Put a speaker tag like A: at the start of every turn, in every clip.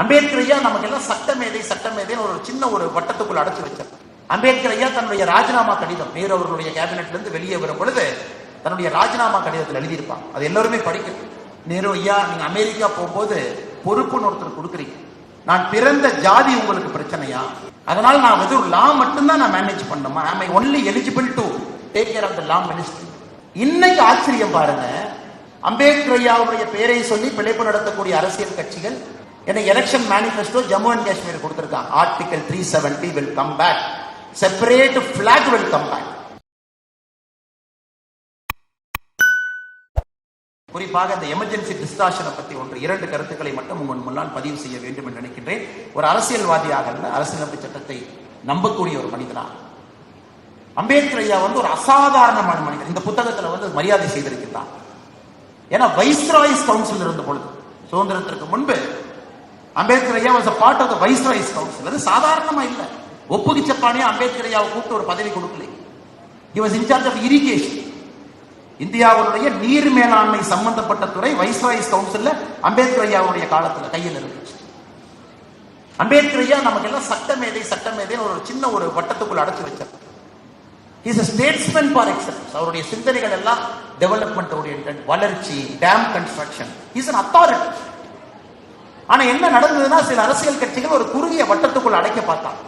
A: அம்பேத்கர் ஐயா நமக்கு எல்லாம் சட்டமேதை சட்டமேதைன்னு ஒரு சின்ன ஒரு வட்டத்துக்குள் அடைச்சு வச்சார். அம்பேத்கர் ஐயா தன்னுடைய ராஜினாமா கடிதம் நேரு அவர்களுடைய கேபினெட்ல இருந்து வெளியே வரும் பொழுது தன்னுடைய ராஜினாமா கடிதத்தில் எழுதியிருப்பாங்க. அது எல்லாருமே படிக்கணும் நேரு ஐயா நீங்க அமெரிக்கா போகும்போது பொறுப்புன்னு ஒருத்தர் கொடுக்குறீங்க. நான் பிறந்த ஜாதி உங்களுக்கு பிரச்சனையா? அதனால நான் வந்து ஒரு லா மட்டும்தான் நான் மேனேஜ் பண்ணணுமா? I only eligible to take care of the law ministry இன்னைக்கு ஆச்சரியம் பாருங்க. அம்பேத்கர் ஐயாவுடைய பெயரை சொல்லி பிழைப்பு நடத்தக்கூடிய அரசியல் கட்சிகள் என்ன election manifesto Jammu and Kashmir கொடுத்துருக்காங்க article three seventy will come back separate flag will come back குறிப்பாக இந்த எமர்ஜென்சி டிஸ்காஷனை பற்றி ஒன்று இரண்டு கருத்துக்களை மட்டும் உங்கள் முன்னால் பதிவு செய்ய வேண்டும் என்று நினைக்கின்றேன். ஒரு அரசியல்வாதியாக அல்ல அரசியலமைப்பு சட்டத்தை நம்பக்கூடிய ஒரு மனிதனாக அம்பேத்கர் ஐயா வந்து ஒரு அசாதாரணமான மனிதர். இந்த புத்தகத்தில் வந்து மரியாதை செய்திருக்கிறார் ஏன்னா வைஸ்ராய்ஸ் கவுன்சில் இருந்த பொழுது சுதந்திரத்திற்கு முன்பு அம்பேத்கர் ஐயா was part of the vice council அது சாதாரணமா இல்ல. ஒப்புக்கு சப்பானே அம்பேத்கர் ஐயாவை கூப்பிட்டு ஒரு பதவி கொடுக்கல. He was in charge of irrigation இந்தியாவுடைய நீர் மேலாண்மை சம்பந்தப்பட்ட துறை வைஸ்ராய்ஸ் கவுன்சில்ல அம்பேத்கர் ஐயாவுடைய காலத்துல கையில் இருந்துச்சு. அம்பேத்கர் ஐயா நமக்கு எல்லாம் சட்டமேதை சட்டமேதைன்னு ஒரு சின்ன ஒரு வட்டத்துக்குள் அடைச்சு வச்சார். Is a statesman par excellence அவருடைய சிந்தனைகள் எல்லாம் டெவலப்மெண்ட் ஓரியன்ட் வளர்ச்சி dam construction is an authority ஆனா என்ன நடந்ததுன்னா சில அரசியல் கட்சிகள் ஒரு குறுகிய வட்டத்துக்குள் அடைக்க பார்த்தாங்க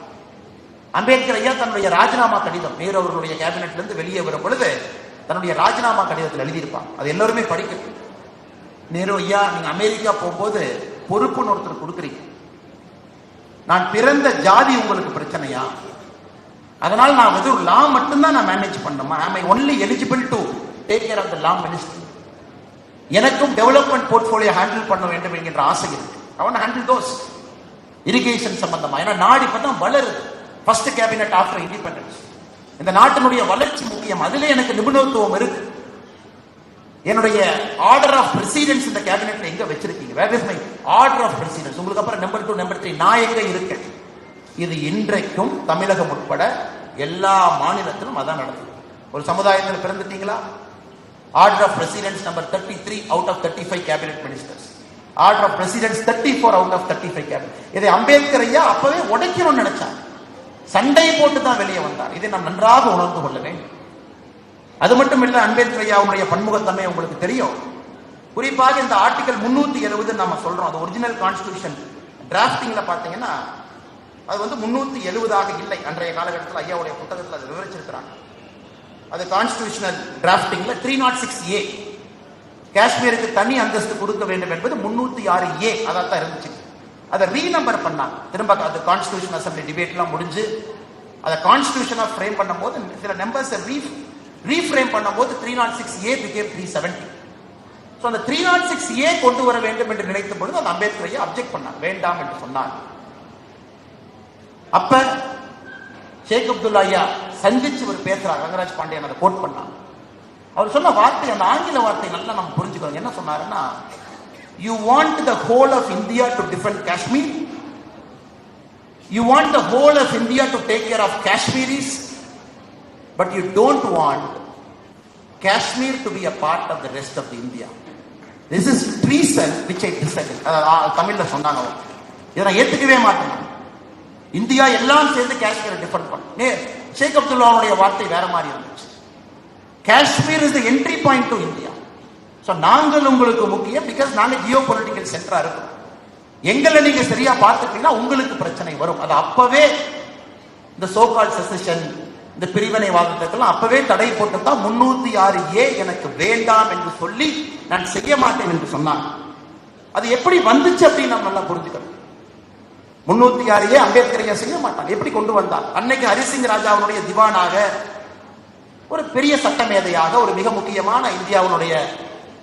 A: அம்பேத்கர் ஐயா தன்னுடைய ராஜினாமா கடிதம் நேரு அவர்களுடைய கேபினட்ல இருந்து வெளியே வரும் பொழுது தன்னுடைய ராஜினாமா கடிதத்தில் எழுதியிருப்பாங்க. அது எல்லாருமே படிக்கணும் நேரு ஐயா நீங்க அமெரிக்கா போகும்போது பொறுப்புன்னு ஒருத்தர் கொடுக்குறீங்க. நான் பிறந்த ஜாதி உங்களுக்கு பிரச்சனையா? அதனால நான் வந்து ஒரு லா மட்டும்தான் நான் மேனேஜ் பண்ணணுமா? I only eligible to take care of the law ministry எனக்கும் டெவலப்மெண்ட் போர்ட்ஃபோலியோ ஹேண்டில் பண்ண வேண்டும் என்கின்ற ஆசை இருக்கு. அவன் ஹேண்டில் தோஸ் இரிகேஷன் சம்பந்தமா. ஏன்னா நாடு இப்பதான் வளருது. ஃபர்ஸ்ட் கேபினட் ஆஃப்டர் இண்டிபெண்டன்ஸ் இந்த நாட்டினுடைய வளர்ச்சி முக்கியம். அதுல எனக்கு நிபுணத்துவம் இருக்கு. என்னுடைய ஆர்டர் ஆஃப் பிரசிடென்ஸ் இந்த கேபினெட்ல எங்க வச்சிருக்கீங்க? Where is my order of precedence உங்களுக்கு அப்புறம் நம்பர் டூ நம்பர் த்ரீ நான் எங்க இருக்கேன்? இது இன்றைக்கும் தமிழகம் உட்பட எல்லா மாநிலத்திலும் அதான் நடக்குது. ஒரு சமுதாயத்தில் பிறந்துட்டீங்களா? Order of precedence number thirty three out of thirty five cabinet ministers order of precedence thirty four out of thirty five cabinet இதை அம்பேத்கர் ஐயா அப்பவே உடைக்கணும்னு நினைச்சார். சண்டை போட்டு தான் வெளியே வந்தார். இதை நாம் நன்றாக உணர்ந்து கொள்ள வேண்டும் அது மட்டும் இல்ல அம்பேத்கர் ஐயாவுடைய பன்முகத்தன்மை உங்களுக்கு தெரியும். குறிப்பாக இந்த ஆர்டிகல் முன்னூத்தி எழுபது நம்ம சொல்றோம். அது ஒரிஜினல் கான்ஸ்டியூஷன் டிராப்டிங்ல பாத்தீங்கன்னா அது வந்து முன்னூத்தி எழுபதாக இல்லை. அன்றைய காலகட்டத்தில் ஐயாவுடைய புத்தகத்தில் அதை விவரிச்சிருக்கிறாங்க. அது கான்ஸ்டியூஷனல் டிராப்டிங்ல த்ரீ நாட் சிக்ஸ் ஏ காஷ்மீருக்கு தனி அந்தஸ்து கொடுக்க வேண்டும் என்பது முன்னூத்தி ஆறு ஏ அதான் தான் இருந்துச்சு. அதை ரீநம்பர் பண்ணாங்க திரும்ப அது கான்ஸ்டியூஷன் அசம்பிளி டிபேட்லாம் முடிஞ்சு அதை கான்ஸ்டியூஷனா ஃப்ரேம் பண்ணும்போது சில நம்பர்ஸ் ரீ ரீஃப்ரேம் பண்ணும்போது three not six A became three seventy so அந்த த்ரீ நாட் சிக்ஸ் ஏ கொண்டு வர வேண்டும் என்று நினைத்த பொழுது அந்த அம்பேத்கரையை அப்ஜெக்ட் பண்ணார். வேண்டாம் என்று சொன்னார். அப்ப ஷேக் அப்துல்லா ஐயா சந்திச்சு ஒரு பேசுறார். ரங்கராஜ் பாண்டியன் அதை கோட் பண்ணாங்க அவர் சொன்ன வார்த்தை அந்த ஆங்கில வார்த்தை நல்லா நம்ம புரிஞ்சுக்கணும். என்ன சொன்னாருன்னா you want the whole of India to defend Kashmir you want the whole of India to take care of Kashmiris but you don't want Kashmir to be a part of the rest of India this is treason which I decide தமிழ்ல சொன்னாங்க இதை நான் ஏத்துக்கவே மாட்டேன். India எல்லாம் சேர்ந்து காஷ்மீரை defend பண்ண. ஷேக் அப்துல்லாவுடைய வார்த்தை வேற மாதிரி இருந்துச்சு. Kashmir is the entry point to India so நாங்கள் உங்களுக்கு முக்கியம் பிகாஸ் நாங்கள் ஜியோ பொலிட்டிக்கல் சென்டரா இருக்கோம். எங்களை நீங்க சரியா பார்த்துட்டீங்கன்னா உங்களுக்கு பிரச்சனை வரும். அது அப்பவே இந்த சோகால் செசஷன் இந்த பிரிவினை வாதத்துக்கெல்லாம் அப்பவே தடை போட்டு தான் முன்னூத்தி ஆறு ஏ எனக்கு வேண்டாம் என்று சொல்லி நான் செய்ய மாட்டேன் என்று சொன்னாங்க அது எப்படி வந்துச்சு அப்படின்னு நம்ம நல்லா புரிஞ்சுக்கணும். முன்னூத்தி ஆறு ஏ அம்பேத்கர் செய்ய மாட்டாங்க எப்படி கொண்டு வந்தார்? அன்னைக்கு ஹரிசிங் ராஜாவுடைய திவானாக ஒரு பெரிய சட்டமேதையாக ஒரு மிக முக்கியமான இந்தியாவினுடைய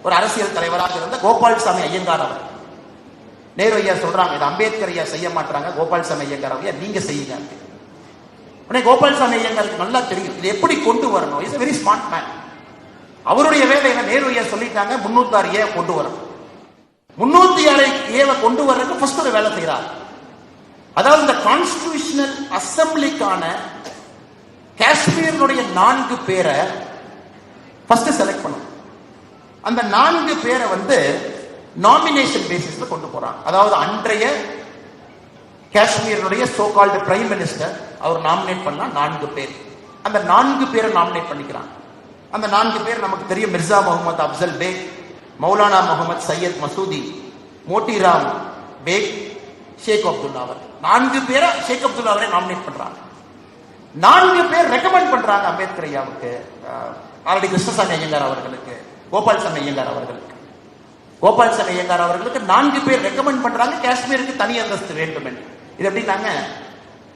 A: ஒரு அரசியல் தலைவராக இருந்த கோபால்சாமி ஐயங்கார் அவர். நேரு ஐயா சொல்றாங்க இது அம்பேத்கர் ஐயா செய்ய மாட்டாங்க கோபால்சாமி ஐயங்கார் ஐயா நீங்க செய்யுங்க உடனே கோபால்சாமி ஐயங்காருக்கு நல்லா தெரியும் இது எப்படி கொண்டு வரணும்? இஸ் வெரி ஸ்மார்ட் மேன் அவருடைய வேலை என்ன? நேரு ஐயா சொல்லிட்டாங்க முன்னூத்தாறு ஏ கொண்டு வரணும். முன்னூத்தி ஆறு ஏவை கொண்டு வர்றதுக்கு ஃபர்ஸ்ட் ஒரு வேலை செய்யறாரு அதாவது இந்த கான்ஸ்டிடியூஷனல் அசம்பிளிக்கான காஷ்மீரினுடைய நான்கு பேரை ஃபர்ஸ்ட் செலக்ட் பண்ணும் அந்த நான்கு பேரை வந்து நாமினேஷன் பேசிஸ்ல கொண்டு போறாங்க. அதாவது அன்றைய காஷ்மீரினுடைய சோ கால்டு பிரைம் மினிஸ்டர் அவர் நாமினேட் பண்ணா நான்கு பேர். அந்த நான்கு பேரை நாமினேட் பண்ணிக்கிறான் அந்த நான்கு பேர் நமக்கு தெரியும். மிர்சா முகமது அப்சல் பேக் மௌலானா முகமது சையத் மசூதி மோட்டிராம் பேக் ஷேக் அப்துல்லா அவர் நான்கு பேரை ஷேக் அப்துல்லா அவரை நாமினேட் பண்றாங்க. நான்கு பேர் ரெக்கமெண்ட் பண்றாங்க அம்பேத்கர் ஐயாவுக்கு. ஆல்ரெடி கிருஷ்ணசாமி ஐயங்கார் அவர்களுக்கு கோபால்சாமி ஐயங்கார் அவர்களுக்கு. கோபால்சாமி ஐயங்கார் அவர்களுக்கு நான்கு பேர் ரெக்கமெண்ட் பண்றாங்க. காஷ்மீருக்கு தனி அந்தஸ்து வேண்டும் என்று இது எப்படின்னாங்க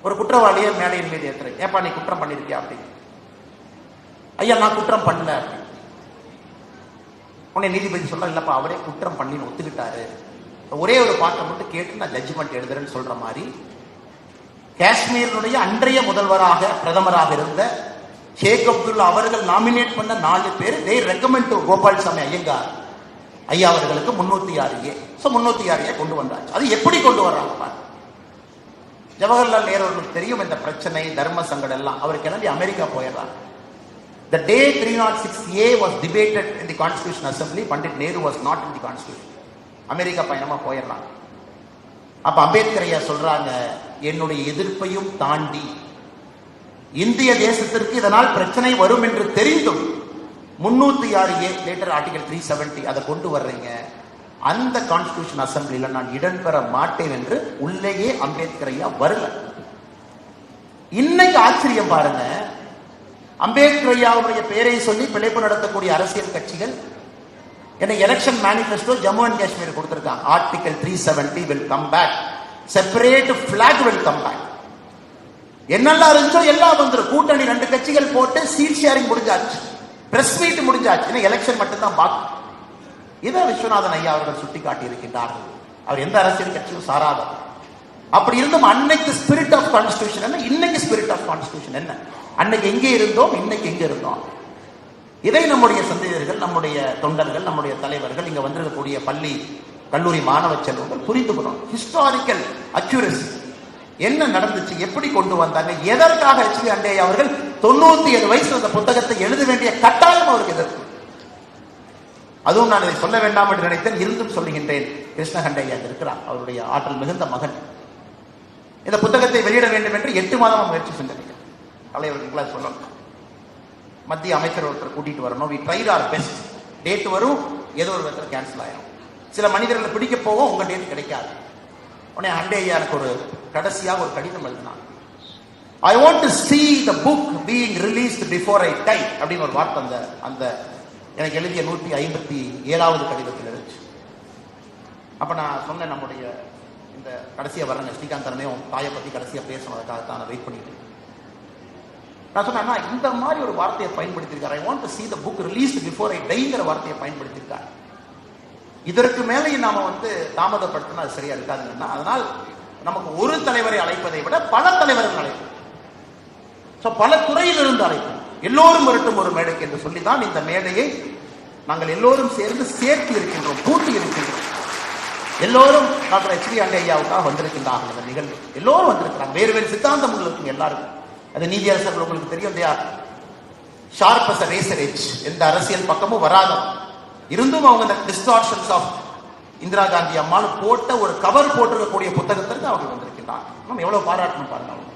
A: ஒரு குற்றவாளியை மேடையின் மீது ஏத்துறேன் ஏப்பா நீ குற்றம் பண்ணிருக்கியா அப்படின்னு ஐயா நான் குற்றம் பண்ணல உன்னை நீதிபதி சொல்ல இல்லப்பா அவரே குற்றம் பண்ணின்னு ஒத்துக்கிட்டாரு. ஒரே ஒரு பாட்டை மட்டும் கேட்டு நான் ஜட்ஜ்மெண்ட் எழுதுறேன்னு சொல்ற மாதிரி காஷ்மீரினுடைய அன்றைய முதல்வராக பிரதமராக இருந்த ஷேக் அப்துல்லா அவர்கள் நாமினேட் பண்ண நாலு பேர் they recommend to Gopalaswami Ayyangar ஐயா அவர்களுக்கு முன்னூத்தி ஆறு ஏ. ஸோ முன்னூத்தி ஆறு ஏ கொண்டு வந்தாச்சு. அது எப்படி கொண்டு வர்றாங்க ஜவஹர்லால் நேரு அவர்களுக்கு தெரியும் இந்த பிரச்சனை தர்ம சங்கடம் எல்லாம். அவர் கிளம்பி அமெரிக்கா போயிடுறாங்க The day 306A was debated in the Constitution Assembly, Pandit Nehru was not in the Constitution. America பயணமா போயிடலாம் அப்ப அம்பேத்கர் ஐயா சொல்றாங்க என்னுடைய எதிர்ப்பையும் தாண்டி இந்திய தேசத்திற்கு இதனால் பிரச்சனை வரும் என்று தெரிந்தும் முன்னூத்தி ஆறு A later article three seventy அதை கொண்டு வர்றீங்க. அந்த கான்ஸ்டிடியூஷன் அசம்பிளில நான் இடம்பெற மாட்டேன் என்று உள்ளேயே அம்பேத்கர் ஐயா வரல. இன்னைக்கு ஆச்சரியம் பாருங்க. அம்பேத்கர் ஐயாவுடைய பெயரை சொல்லி பிழைப்பு நடத்தக்கூடிய அரசியல் கட்சிகள் என்ன election manifesto Jammu and Kashmir கொடுத்திருக்காங்க. Article three seventy will come back separate block will come back என்னெல்லாம் இருந்துச்சோ எல்லாம் வந்துரும். கூட்டணி ரெண்டு கட்சிகள் போட்டு சீட் ஷேரிங் முடிஞ்சாச்சு. பிரஸ் மீட் முடிஞ்சாச்சு. இன்னும் எலெக்ஷன் மட்டும்தான் பாக்கி. இதை விஸ்வநாதன் ஐயா அவர்கள் சுட்டி காட்டி இருக்கின்றார்கள் அவர் எந்த அரசியல் கட்சியும் சாராதவர் அப்படி இருந்தும் அன்னைக்கு ஸ்பிரிட் ஆஃப் கான்ஸ்டியூஷன் என்ன? இன்னைக்கு ஸ்பிரிட் ஆஃப் கான்ஸ்டியூஷன் என்ன? அன்னைக்கு எங்கே இருந்தோம்? இன்னைக்கு எங்கே இருந்தோம்? இதை நம்முடைய சந்தேகர்கள் நம்முடைய தொண்டர்கள் நம்முடைய தலைவர்கள் இங்க வந்திருக்கக்கூடிய பள்ளி கல்லூரி மாணவ செல்வங்கள் புரிந்துக்கணும். ஹிஸ்டாரிக்கல் அக்யூரசி என்ன நடந்துச்சு? எப்படி கொண்டு வந்தாங்க? எதற்காக ஹெச்வி அண்டே அவர்கள் தொண்ணூத்தி ஏழு வயசுல அந்த புத்தகத்தை எழுத வேண்டிய கட்டாயம் அவருக்கு எதற்கு அதுவும் நான் இதை சொல்ல வேண்டாம் என்று நினைத்தேன். இருந்தும் சொல்லுகின்றேன். கிருஷ்ணகண்டையா இருக்கிறார். அவருடைய ஆற்றல் மிகுந்த மகன். இந்த புத்தகத்தை வெளியிட வேண்டும் என்று எட்டு மாதம் முயற்சி செஞ்சிருக்கேன் தலைவர்களுக்கெல்லாம் சொல்லணும். மத்திய அமைச்சர் ஒருத்தர் கூட்டிட்டு வரணும். We tried our best date வரும். ஏதோ ஒரு விதத்தில் கேன்சல் ஆயிரும். சில மனிதர்களை பிடிக்க போவோம் உங்க கிடைக்காது. உடனே அண்டே ஐயா எனக்கு ஒரு கடைசியாக ஒரு கடிதம் எழுதினான். I want to see the book being release before I die அப்படின்னு ஒரு வார்த்தை அந்த அந்த எனக்கு எழுதிய நூற்றி ஐம்பத்தி ஏழாவது கடிதத்தில் இருந்துச்சு. அப்போ நான் சொன்னேன் நம்முடைய இந்த கடைசியாக வரேன் ஸ்ரீகாந்த் உன் தாயை பற்றி கடைசியாக பேசணும் தான் நான் வெயிட் பண்ணிட்டு நான் சொன்னேன் இந்த மாதிரி ஒரு வார்த்தையை பயன்படுத்தியிருக்காரு. I want to see the book release before I டைங்கிற வார்த்தையை பயன்படுத்தியிருக்காரு. இதற்கு மேலேயும் நாம வந்து தாமதப்படுத்தினா அது சரியா இருக்காதுன்னா அதனால் நமக்கு ஒரு தலைவரை அழைப்பதை விட பல தலைவர்கள் அழைப்போம். ஸோ பல துறையிலிருந்து அழைப்போம். எல்லோரும் வரட்டும் ஒரு மேடைக்கு என்று சொல்லிதான் இந்த மேடையை நாங்கள் எல்லோரும் சேர்ந்து சேர்த்து இருக்கின்றோம் பூட்டி இருக்கின்றோம். எல்லோரும் டாக்டர் எச் டி அண்டே ஐயாவுக்காக வந்திருக்கின்றார்கள் அந்த நிகழ்வு. எல்லோரும் வந்திருக்கிறாங்க. வேறு வேறு சித்தாந்தம் உங்களுக்கு எல்லாருக்கும். அது நீதியரசர்கள் உங்களுக்கு தெரியும் இல்லையா? ஷார்ப் அஸ் ரேசர் எச் எந்த அரசியல் பக்கமும் வராத இருந்தும் அவங்க இந்த டிஸ்டார்ஷன்ஸ் ஆஃப் இந்திரா காந்தி அம்மாள் போட்ட ஒரு கவர் போட்டிருக்கக்கூடிய புத்தகத்திற்கு அவங்க வந்திருக்கிறார் நம்ம எவ்வளவு பாராட்டணும் பாருங்க. அவங்க